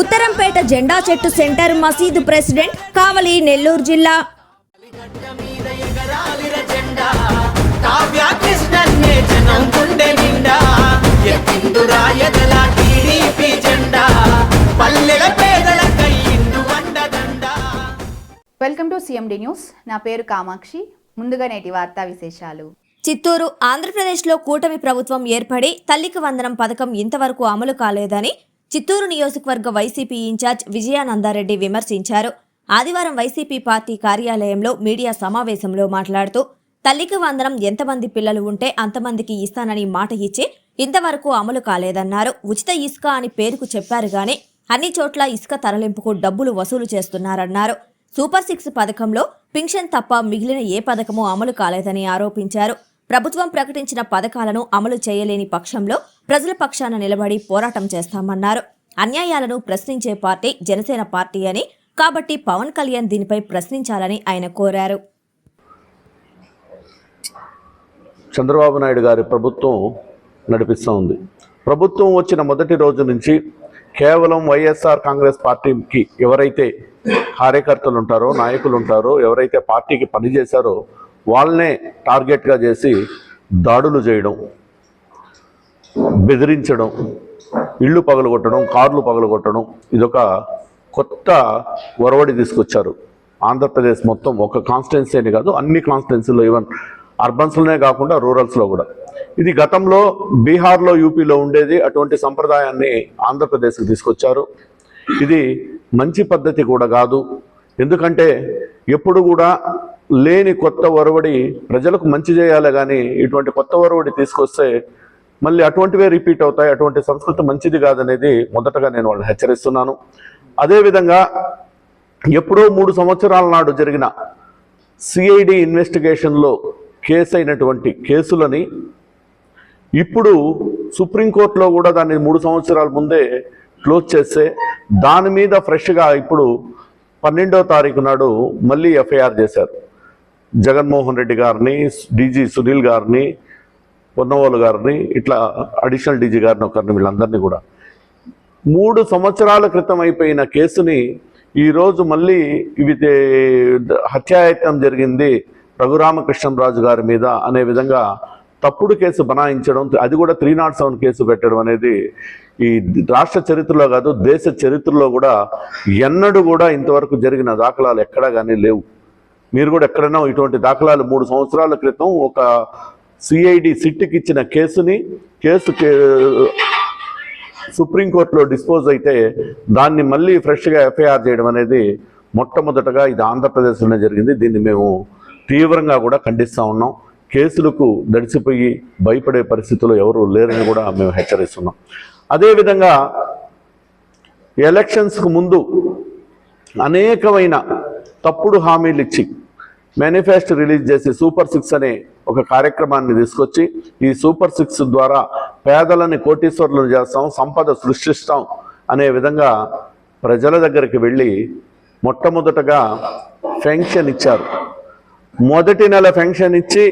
ఉత్తరంపేట జెండా చెట్టు సెంటర్ మసీదు ప్రెసిడెంట్ కావలి నెల్లూరు జిల్లా. Welcome to CMD news. నా పేరు కామాక్షి. ముందుగా నేటి వార్తా విశేషాలు. చిత్తూరు ఆంధ్రప్రదేశ్లో కూటమి ప్రభుత్వం ఏర్పడి తల్లికి వందనం పథకం ఇంతవరకు అమలు కాలేదని చిత్తూరు నియోజకవర్గ వైసీపీ ఇన్ఛార్జ్ విజయానందారెడ్డి విమర్శించారు. ఆదివారం వైసీపీ పార్టీ కార్యాలయంలో మీడియా సమావేశంలో మాట్లాడుతూ తల్లికి వందనం ఎంతమంది పిల్లలు ఉంటే అంతమందికి ఇస్తానని మాట ఇచ్చి ఇంతవరకు అమలు కాలేదన్నారు. ఉచిత ఇసుక అని పేరుకు చెప్పారు గాని అన్ని చోట్ల ఇసుక తరలింపుకు డబ్బులు వసూలు చేస్తున్నారన్నారు. సూపర్ సిక్స్ పథకంలో పింఛన్ తప్ప మిగిలిన ఏ పథకమూ అమలు కాలేదని ఆరోపించారు. ప్రభుత్వం ప్రకటించిన పథకాలను అమలు చేయలేని పక్షంలో ప్రజల పక్షాన నిలబడి పోరాటం చేస్తామన్నారు. అన్యాయాలను ప్రశ్నించే పార్టీ జనసేన పార్టీ అని కాబట్టి పవన్ కళ్యాణ్ దీనిపై ప్రశ్నించాలని ఆయన కోరారు. చంద్రబాబు నాయుడు గారి ప్రభుత్వం నడిపిస్తూ ఉంది. ప్రభుత్వం వచ్చిన మొదటి రోజు నుంచి కేవలం వైఎస్ఆర్ కాంగ్రెస్ పార్టీకి ఎవరైతే కార్యకర్తలు ఉంటారో నాయకులు ఉంటారో ఎవరైతే పార్టీకి పనిచేశారో వాళ్ళనే టార్గెట్గా చేసి దాడులు చేయడం బెదిరించడం ఇళ్ళు పగలగొట్టడం కార్లు పగలగొట్టడం ఇదొక కొత్త ఒరవడి తీసుకొచ్చారు. ఆంధ్రప్రదేశ్ మొత్తం ఒక కాన్స్టిట్యున్సీ అని కాదు అన్ని కాన్స్టిట్యున్సీలో ఈవెన్ అర్బన్స్లోనే కాకుండా రూరల్స్లో కూడా. ఇది గతంలో బీహార్లో యూపీలో ఉండేది అటువంటి సంప్రదాయాన్ని ఆంధ్రప్రదేశ్కి తీసుకొచ్చారు. ఇది మంచి పద్ధతి కూడా కాదు. ఎందుకంటే ఎప్పుడు కూడా లేని కొత్త ఒరవడి ప్రజలకు మంచి చేయాలి కానీ ఇటువంటి కొత్త ఒరవడి తీసుకొస్తే మళ్ళీ అటువంటివే రిపీట్ అవుతాయి అటువంటి సంస్కృతి మంచిది కాదనేది మొదటగా నేను వాళ్ళని హెచ్చరిస్తున్నాను. అదేవిధంగా ఎప్పుడో మూడు సంవత్సరాల నాడు జరిగిన సిఐడి ఇన్వెస్టిగేషన్లో కేసు అయినటువంటి కేసులని ఇప్పుడు సుప్రీంకోర్టులో కూడా దాన్ని మూడు సంవత్సరాల ముందే క్లోజ్ చేస్తే దాని మీద ఫ్రెష్గా ఇప్పుడు పన్నెండో తారీఖు నాడు మళ్ళీ ఎఫ్ఐఆర్ చేశారు. జగన్మోహన్ రెడ్డి గారిని డీజీ సునీల్ గారిని పొన్నవోలు గారిని ఇట్లా అడిషనల్ డీజీ గారిని ఒకరిని వీళ్ళందరినీ కూడా. మూడు సంవత్సరాల క్రితం అయిపోయిన కేసుని ఈరోజు మళ్ళీ ఇవి హత్యాయత్నం జరిగింది రఘురామకృష్ణరాజు గారి మీద అనే విధంగా తప్పుడు కేసు బనాయించడం అది కూడా త్రీ నాట్ సెవెన్ కేసు పెట్టడం అనేది ఈ రాష్ట్ర చరిత్రలో కాదు దేశ చరిత్రలో కూడా ఎన్నడూ కూడా ఇంతవరకు జరిగిన దాఖలాలు ఎక్కడా కానీ లేవు. మీరు కూడా ఎక్కడైనా ఇటువంటి దాఖలాలు మూడు సంవత్సరాల క్రితం ఒక సిఐడి సిట్కి ఇచ్చిన కేసుని కేసు సుప్రీంకోర్టులో డిస్పోజ్ అయితే దాన్ని మళ్ళీ ఫ్రెష్గా ఎఫ్ఐఆర్ చేయడం అనేది మొట్టమొదటగా ఇది ఆంధ్రప్రదేశ్లోనే జరిగింది. దీన్ని మేము తీవ్రంగా కూడా ఖండిస్తూ ఉన్నాం. కేసులకు దడిసిపోయి భయపడే పరిస్థితుల్లో ఎవరు లేరని కూడా మేము హెచ్చరిస్తున్నాం. అదేవిధంగా ఎలక్షన్స్కు ముందు అనేకమైన తప్పుడు హామీలు ఇచ్చి మేనిఫెస్టో రిలీజ్ చేసి సూపర్ సిక్స్ అనే ఒక కార్యక్రమాన్ని తీసుకొచ్చి ఈ సూపర్ సిక్స్ ద్వారా పేదలని కోటీశ్వరులను చేస్తాం సంపద సృష్టిస్తాం అనే విధంగా ప్రజల దగ్గరికి వెళ్ళి మొట్టమొదటగా ఫెన్షన్ ఇచ్చారు. మొదటి నెల ఫెన్షన్ ఇచ్చి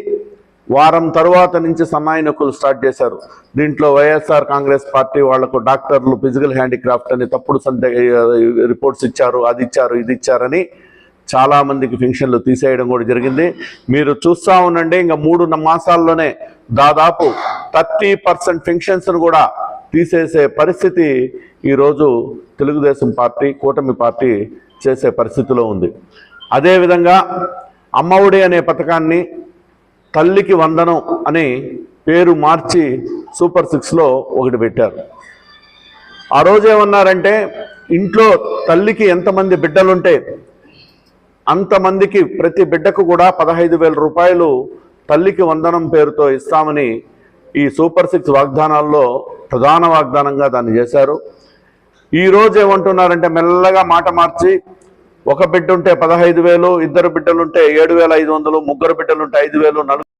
వారం తరువాత నుంచి సన్నాయి నొక్కులు స్టార్ట్ చేశారు. దీంట్లో వైఎస్ఆర్ కాంగ్రెస్ పార్టీ వాళ్ళకు డాక్టర్లు ఫిజికల్ హ్యాండిక్రాఫ్ట్ అని తప్పుడు సందే రిపోర్ట్స్ ఇచ్చారు అది ఇచ్చారు ఇది ఇచ్చారని చాలా మందికి తీసేయడం కూడా జరిగింది. మీరు చూస్తా ఉండండి ఇంకా మూడు మాసాల్లోనే దాదాపు థర్టీ పర్సెంట్ పెన్షన్స్ను కూడా తీసేసే పరిస్థితి ఈరోజు తెలుగుదేశం పార్టీ కూటమి పార్టీ చేసే పరిస్థితిలో ఉంది. అదేవిధంగా అమ్మఒడి అనే పథకాన్ని తల్లికి వందనం అని పేరు మార్చి సూపర్ సిక్స్లో ఒకటి పెట్టారు. ఆ రోజు ఏమన్నారంటే ఇంట్లో తల్లికి ఎంతమంది బిడ్డలుంటే అంతమందికి ప్రతి బిడ్డకు కూడా పదహైదు వేల రూపాయలు తల్లికి వందనం పేరుతో ఇస్తామని ఈ సూపర్ సిక్స్ వాగ్దానాల్లో ప్రధాన వాగ్దానంగా దాన్ని చేశారు. ఈ ఏమంటున్నారంటే మెల్లగా మాట మార్చి ఒక బిడ్డ ఉంటే పదహైదు వేలు ఇద్దరు బిడ్డలుంటే ఏడు వేల ఐదు వందలు ముగ్గురు బిడ్డలుంటే ఐదు వేలు నలుగురు